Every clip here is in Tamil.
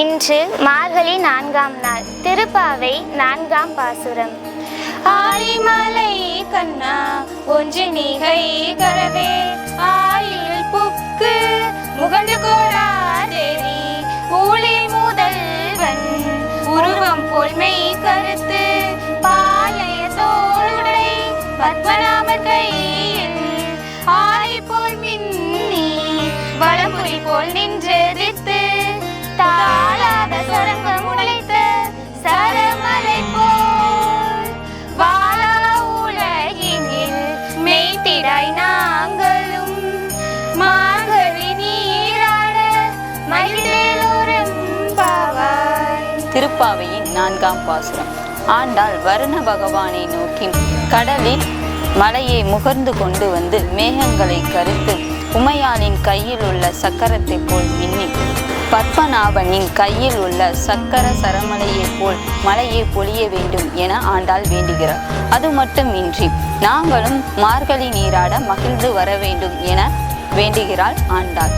இன்று மார்கழி நான்காம் நாள் திருப்பாவை நான்காம் பாசுரம். ஆலிமலை கண்ணா ஒன்று நீகை கரவே. ஆயில் புக்கு முகந்து கோடா தேவி. ஊழி முதல்வன் உருவம் போல்மை கருத்து. பாளைய தோளுடை பத்மநாபர் கை திருப்பாவையின் நான்காம் பாசுரம். ஆண்டாள் வருண பகவானை நோக்கி கடலில் மலையை முகர்ந்து கொண்டு வந்து மேகங்களை கருத்து உமையாளின் கையில் உள்ள சக்கரத்தை போல் மின்னி பத்மநாபனின் கையில் உள்ள சக்கர சரமலையை போல் மலையை பொழிய வேண்டும் என ஆண்டாள் வேண்டுகிறார். அது மட்டுமின்றி நாங்களும் மார்கழி நீராட மகிழ்ந்து வர வேண்டும் என வேண்டுகிறாள் ஆண்டாள்.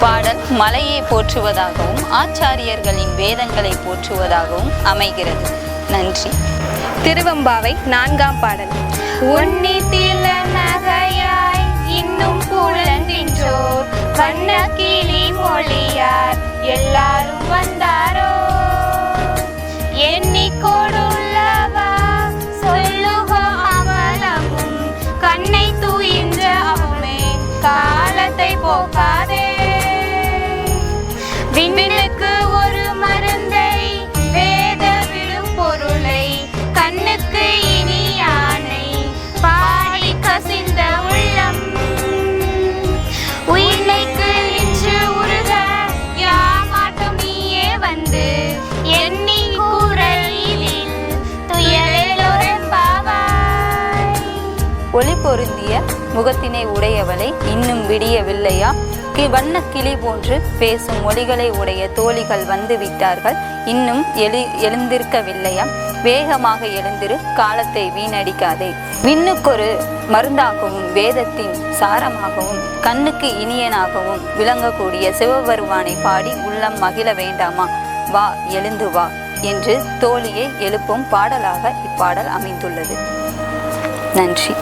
பாடல் மலையை போற்றுவதாகவும் ஆச்சாரியர்களின் வேதங்களை போற்றுவதாகவும் அமைகிறது. நன்றி. திருவம்பாவை நான்காம் பாடல். உன்னி தில நகையாய் இன்னும் புலந்தின்றோர் வண்ண கிளி மொழியார் எல்லாரும் வந்தாரோ? எண்ணிக்கோடுள்ளவா சொல்லுக அமலமும் கண்ணை தூயின்ற அவமே காலத்தை போக்காதே விண்ணுக்கு ஒரு மருந்தை வேத விடும் பொருளை கண்ணுக்கு இனியானை பாடி கசிந்த உள்ளம். உயிர்மைக்கு நின்று உருக யாமாட்டும் நீயே வந்து எண்ணி கூறலில் பாவாய் ஒளி பொருந்திய முகத்தினை உடையவளை இன்னும் விடியவில்லையா? வண்ண கிளி போன்று பேசும் மொழிகளை உடைய தோழிகள் வந்து விட்டார்கள் இன்னும் எழு எழுந்திருக்கவில்லையா வேகமாக எழுந்திரு காலத்தை வீணடிக்காதே. விண்ணுக்கொரு மருந்தாகவும் வேதத்தின் சாரமாகவும் கண்ணுக்கு இனியனாகவும் விளங்கக்கூடிய சிவபெருமானை பாடி உள்ளம் மகிழ வேண்டாமா? வா எழுந்து வா என்று தோழியை எழுப்பும் பாடலாக இப்பாடல் அமைந்துள்ளது. நன்றி.